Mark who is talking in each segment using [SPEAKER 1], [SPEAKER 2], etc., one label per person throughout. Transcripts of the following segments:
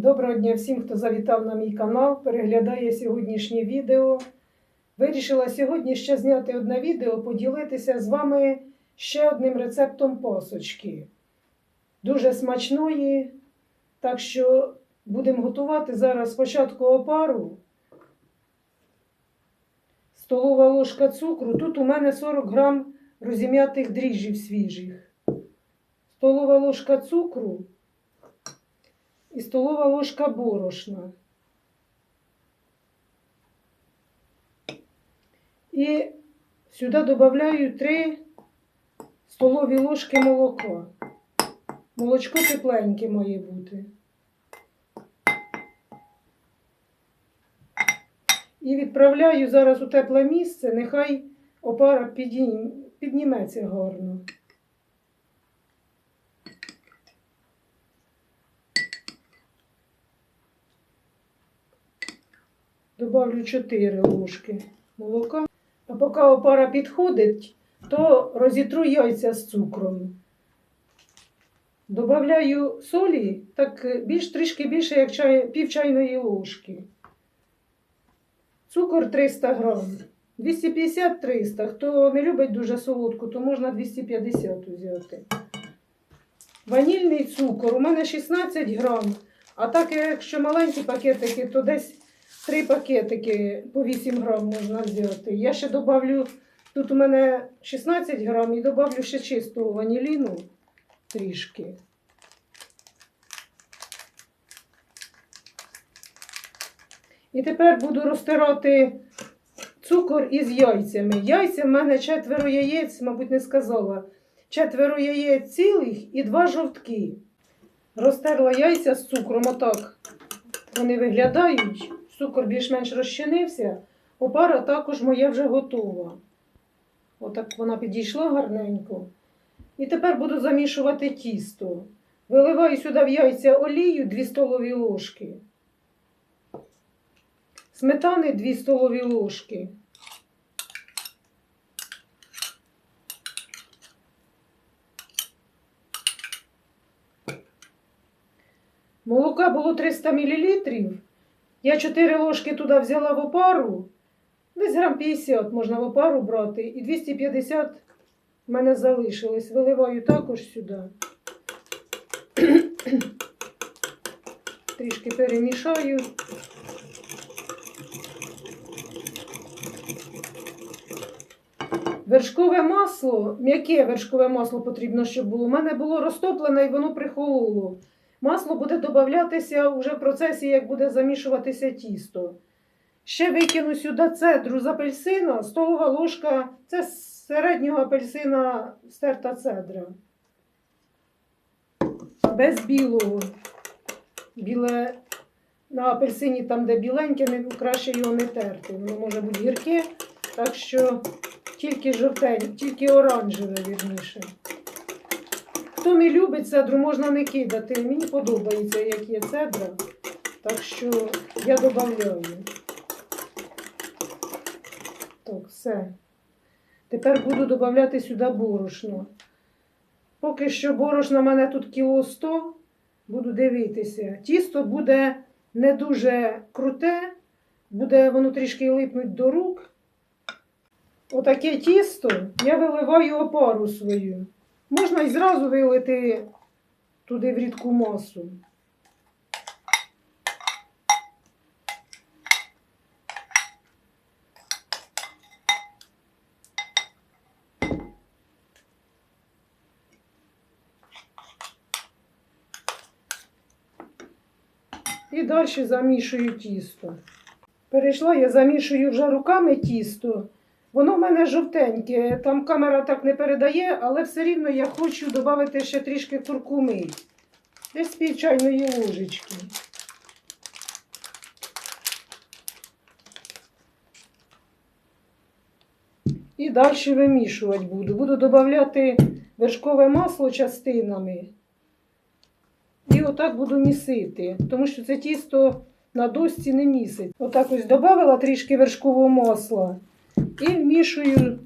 [SPEAKER 1] Доброго дня всім, хто завітав на мій канал, переглядає сьогоднішнє відео. Вирішила сьогодні ще зняти одне відео, поділитися з вами ще одним рецептом пасочки. Дуже смачної. Так що будемо готувати зараз спочатку опару. Столова ложка цукру. Тут у мене 40 грам розім'ятих дріжджів свіжих. Столова ложка цукру і столова ложка борошна. І сюди додаю 3 столові ложки молока. Молочко тепленьке має бути. І відправляю зараз у тепле місце, нехай опара піднім- підніметься гарно. Добавлю 4 ложки молока. А поки опара підходить, то розітру яйця з цукром. Добавляю солі, так більш трішки більше, як чай, пів чайної ложки. Цукор 300 грам. 250-300. Хто не любить дуже солодку, то можна 250 взяти. Ванільний цукор. У мене 16 грам. А так, якщо маленькі пакетики, то десь 3 пакетики по 8 грам можна взяти. Я ще добавлю, тут у мене 16 грам і добавлю ще чистого ваніліну трішки. І тепер буду розтирати цукор із яйцями. Яйця в мене четверо яєць, мабуть, не сказала. Четверо яєць цілих і два жовтки. Розтерла яйця з цукром, отак. Вони виглядають. Цукор більш-менш розчинився. Опара також моя вже готова. Отак вона підійшла гарненько. І тепер буду замішувати тісто. Виливаю сюди в яйця олію 2 столові ложки. Сметани 2 столові ложки. Молока було 300 мл. Я 4 ложки туди взяла в опару. Десь грам 50 можна в опару брати. І 250 в мене залишилось. Виливаю також сюди. Трішки перемішаю. Вершкове масло, м'яке вершкове масло потрібно, щоб було. У мене було розтоплене і воно прихололо. Масло буде додатися вже в процесі, як буде замішуватися тісто. Ще викину сюди цедру з апельсина, столова ложка, це з середнього апельсина стерта цедра. Без білого. Біле на апельсині, там, де біленьке, краще його не терти. Воно може бути гірке, так що тільки жовтень, тільки оранжеве, вірніше. Хто не любить цедру, можна не кидати. Мені подобається, як є цедра. Так що я додаю. Так, все. Тепер буду додати сюди борошно. Поки що борошна в мене тут кіло 100. Буду дивитися. Тісто буде не дуже круте, буде воно трішки липнуть до рук. Отаке тісто я виливаю опару свою. Можна і зразу вилити туди в рідку масу. І далі замішую тісто. Перейшла, я замішую вже руками тісто. Воно в мене жовтеньке, там камера так не передає, але все рівно я хочу додати ще трішки куркуми. Десь пів чайної ложечки. І далі вимішувати буду. Буду додати вершкове масло частинами. І отак буду місити, тому що це тісто на досці не місить. Отак ось додала трішки вершкового масла. І вмішую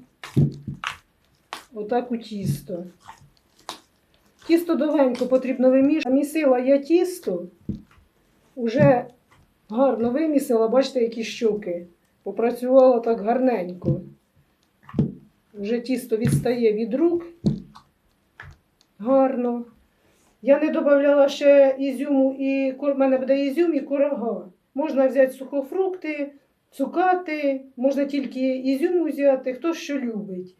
[SPEAKER 1] отак у тісто. Тісто довгенько потрібно вимішувати. Місила я тісто Уже гарно вимісила, бачите, які щоки. Попрацювала так гарненько. Вже тісто відстає від рук. Гарно. Я не додавала ще ізюму і в мене буде ізюм і курага. Можна взяти сухофрукти, цукати, можна тільки ізюм взяти, хто що любить.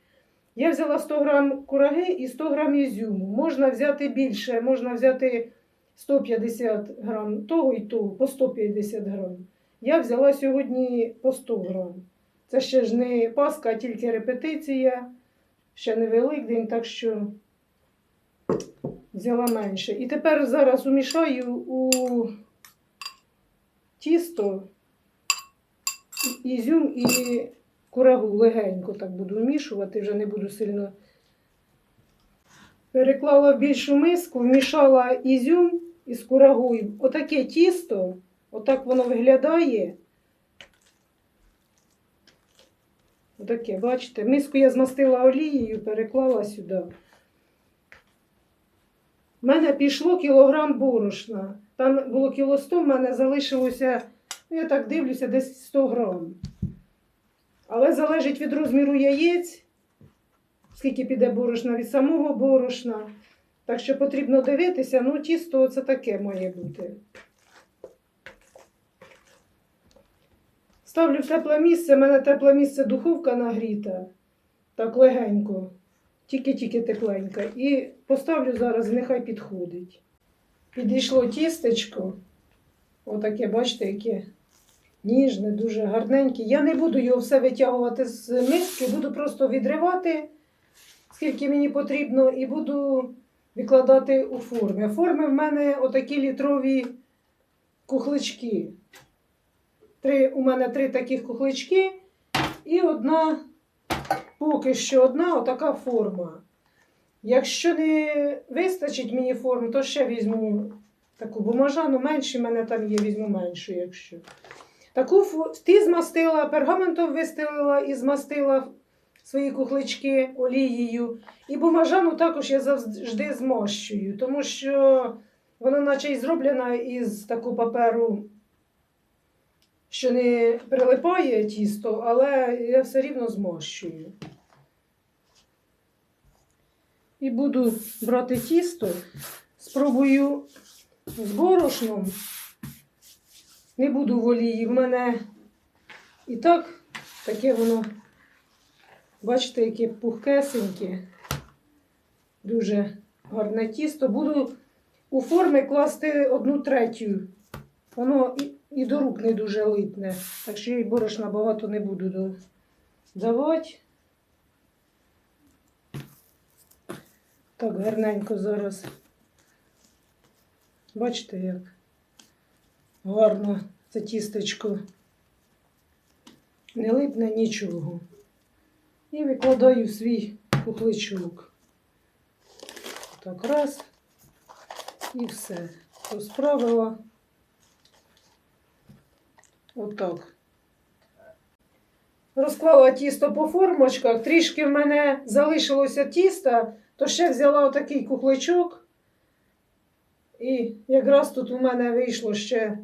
[SPEAKER 1] Я взяла 100 грам кураги і 100 грам ізюму. Можна взяти більше, можна взяти 150 грам того і того, по 150 грам. Я взяла сьогодні по 100 грам. Це ще ж не Пасха, а тільки репетиція, ще не Великдень, так що взяла менше. І тепер зараз умішаю у тісто ізюм і курагу легенько так буду вмішувати, вже не буду сильно. Переклала в більшу миску, вмішала ізюм із курагою. Отаке тісто, отак воно виглядає. Отаке, бачите, миску я змастила олією, переклала сюди. У мене пішло кілограм борошна. Там було кіло 100, в мене залишилося, я так дивлюся, десь 100 грам. Але залежить від розміру яєць, скільки піде борошна від самого борошна. Так що потрібно дивитися, ну тісто це таке має бути. Ставлю в тепле місце, в мене тепле місце духовка нагріта. Так легенько. Тільки-тільки тепленька. І поставлю зараз, нехай підходить. Підійшло тістечко. Отаке, бачите, яке ніжне, дуже гарненьке. Я не буду його все витягувати з миски, буду просто відривати, скільки мені потрібно, і буду викладати у форми. Форми в мене отакі літрові кухлички. Три, у мене три таких кухлички і одна, поки що одна отака форма. Якщо не вистачить мені форми, то ще візьму таку бумажану, менше мене там є, візьму меншу, якщо. Таку ті змастила, пергаментом вистелила і змастила свої кухлички олією. І бумажану також я завжди змащую, тому що вона наче і зроблена із такого паперу, що не прилипає тісто, але я все рівно змащую. І буду брати тісто, спробую з борошном. Не буду в олії. В мене і так таке воно, бачите, яке пухкесеньке, дуже гарне тісто. Буду у форми класти одну третю. Воно і, і до рук не дуже липне. Так що я борошна багато не буду давати. Так, гарненько зараз. Бачите, як гарно це тістечко. Не липне нічого. І викладаю в свій кухличок. Так, раз. І все. Розправила. Отак. Розклала тісто по формочках. Трішки в мене залишилося тіста, то ще взяла отакий кухличок. І якраз тут у мене вийшло ще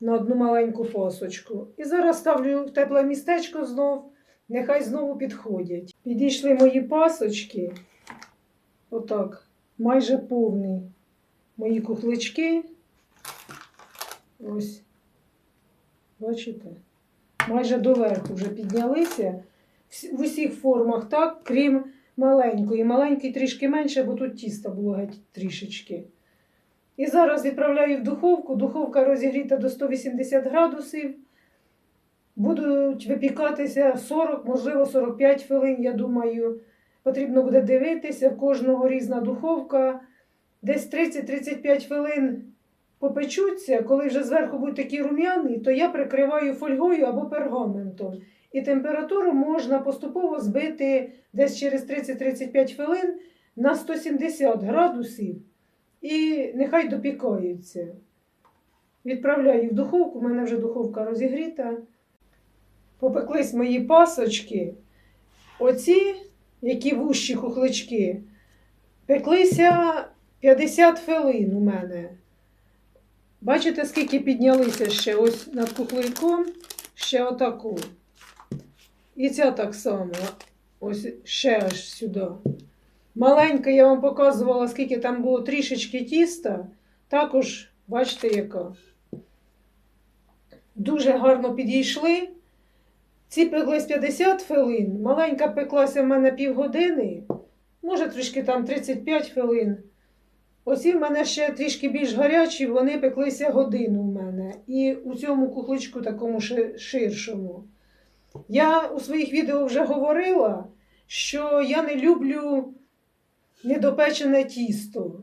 [SPEAKER 1] на одну маленьку пасочку. І зараз ставлю в тепле містечко знов, нехай знову підходять. Підійшли мої пасочки. Отак, майже повні мої кухлички. Ось. Бачите? Майже доверху вже піднялися. В усіх формах, так, крім маленької. Маленький трішки менше, бо тут тіста було геть трішечки. І зараз відправляю в духовку. Духовка розігріта до 180 градусів. Будуть випікатися 40, можливо, 45 хвилин, я думаю. Потрібно буде дивитися, в кожного різна духовка. Десь 30-35 хвилин попечуться, коли вже зверху будуть такі рум'яні, то я прикриваю фольгою або пергаментом. І температуру можна поступово збити десь через 30-35 хвилин на 170 градусів. І нехай допікаються. Відправляю в духовку, у мене вже духовка розігріта. Попеклись мої пасочки. Оці, які вущі кухлички, пеклися 50 хвилин у мене. Бачите, скільки піднялися ще ось над кухликом, ще отаку. І ця так само. Ось ще аж сюди. Маленька я вам показувала, скільки там було трішечки тіста. Також, бачите, яка. Дуже гарно підійшли. Ці пеклись 50 хвилин, маленька пеклася в мене півгодини, може трішки там 35 хвилин. Оці в мене ще трішки більш гарячі, вони пеклися годину в мене. І у цьому кухличку такому ширшому. Я у своїх відео вже говорила, що я не люблю недопечене тісто.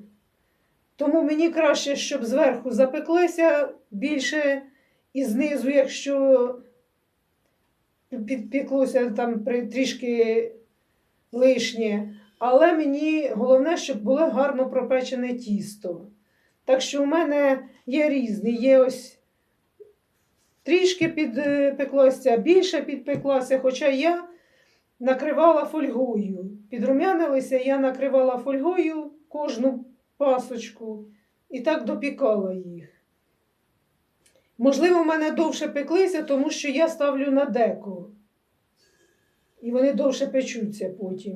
[SPEAKER 1] Тому мені краще, щоб зверху запеклися більше і знизу, якщо підпіклося там трішки лишнє. Але мені головне, щоб було гарно пропечене тісто. Так що у мене є різні. Є ось трішки підпеклося, більше підпеклося, хоча я накривала фольгою. Підрумянилися, я накривала фольгою кожну пасочку і так допікала їх. Можливо, в мене довше пеклися, тому що я ставлю на деко. І вони довше печуться потім.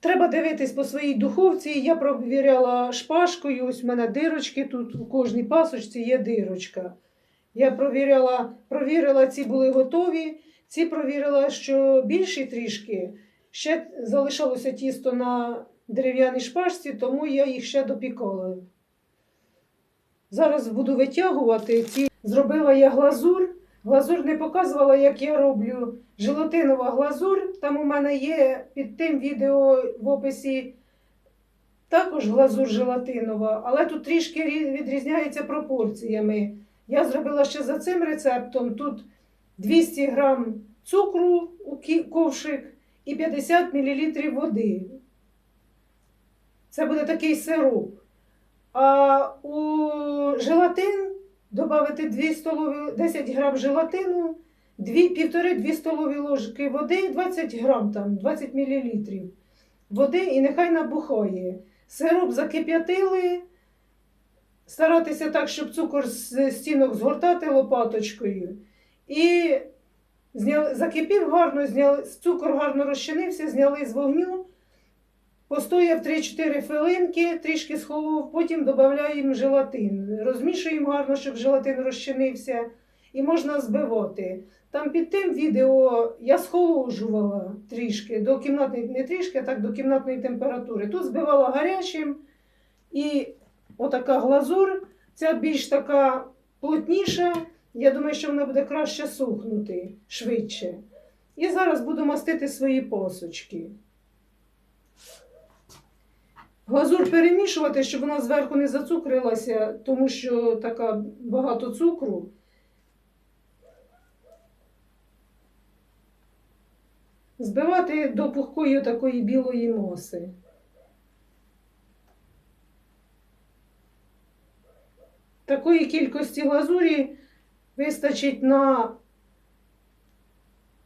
[SPEAKER 1] Треба дивитись по своїй духовці. Я провіряла шпажкою, ось в мене дирочки тут у кожній пасочці є дирочка. Я провіряла, провірила, ці були готові. Ці провірила, що більші трішки. Ще залишалося тісто на дерев'яній шпажці, тому я їх ще допікала. Зараз буду витягувати ці. Зробила я глазур. Глазур не показувала, як я роблю. Желатинова глазур. Там у мене є під тим відео в описі також глазур желатинова, але тут трішки рі- відрізняється пропорціями. Я зробила ще за цим рецептом. Тут 200 грам цукру у ковшик і 50 мл води. Це буде такий сироп. А у желатин додати 2 столові, 10 грам желатину, 1,5-2 столові ложки води, 20 грам, там, 20 мл води і нехай набухає. Сироп закип'ятили, старатися так, щоб цукор з стінок згортати лопаточкою. І зняли, закипів гарно, зняли, цукор гарно розчинився, зняли з вогню. Постояв 3-4 хвилинки, трішки схолов, потім додаємо желатин. Розмішуємо гарно, щоб желатин розчинився, і можна збивати. Там під тим відео я схолоджувала трішки до кімнатної, не трішки, а так до кімнатної температури. Тут збивала гарячим, і отака глазур, ця більш така плотніша. Я думаю, що вона буде краще сухнути швидше. І зараз буду мастити свої посочки. Глазур перемішувати, щоб вона зверху не зацукрилася, тому що така багато цукру. Збивати до пухкої такої білої моси. Такої кількості глазурі вистачить на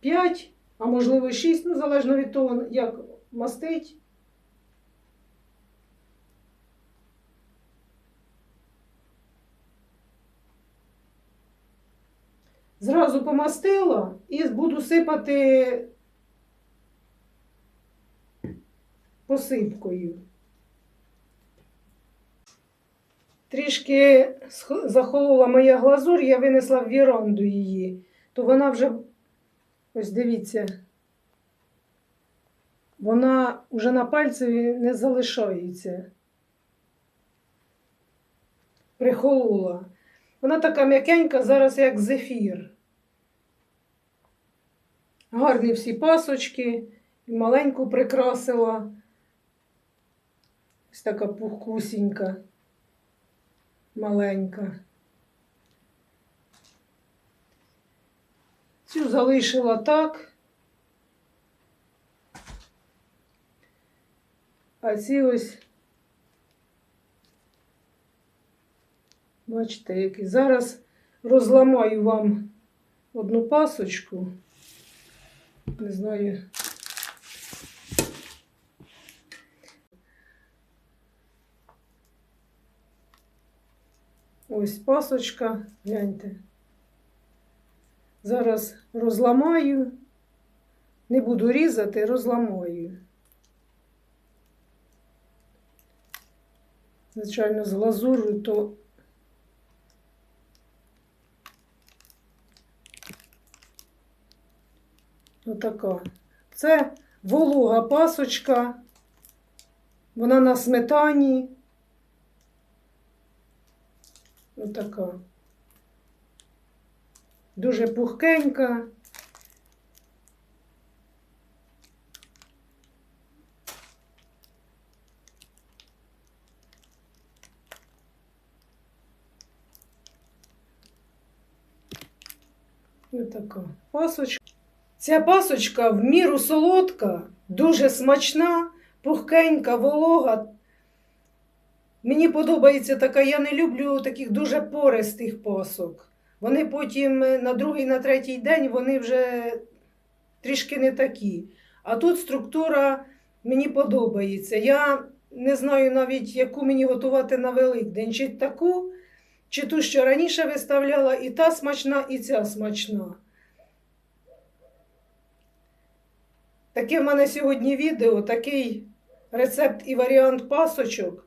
[SPEAKER 1] 5, а можливо 6, ну залежно від того, як мастить. Зразу помастила і буду сипати посипкою. Трішки захолола моя глазур, я винесла в віранду її, то вона вже, ось дивіться, вона вже на пальцеві не залишається. Прихолола. Вона така м'якенька, зараз як зефір. Гарні всі пасочки, і маленьку прикрасила. Ось така пухкусінька, маленька. Цю залишила так. А ці ось, бачите, які. Зараз розламаю вам одну пасочку. Не знаю. Ось пасочка, гляньте. Зараз розламаю. Не буду різати, розламаю. Звичайно, з глазур'ю, то отака. Це волога пасочка. Вона на сметані. Отака. Дуже пухкенька. Отака пасочка. Ця пасочка в міру солодка, дуже смачна, пухкенька, волога. Мені подобається така, я не люблю таких дуже пористих пасок. Вони потім е, на другий, на третій день вони вже трішки не такі. А тут структура мені подобається. Я не знаю навіть, яку мені готувати на Великдень. Чи таку, чи ту, що раніше виставляла, і та смачна, і ця смачна. Таке в мене сьогодні відео, такий рецепт і варіант пасочок.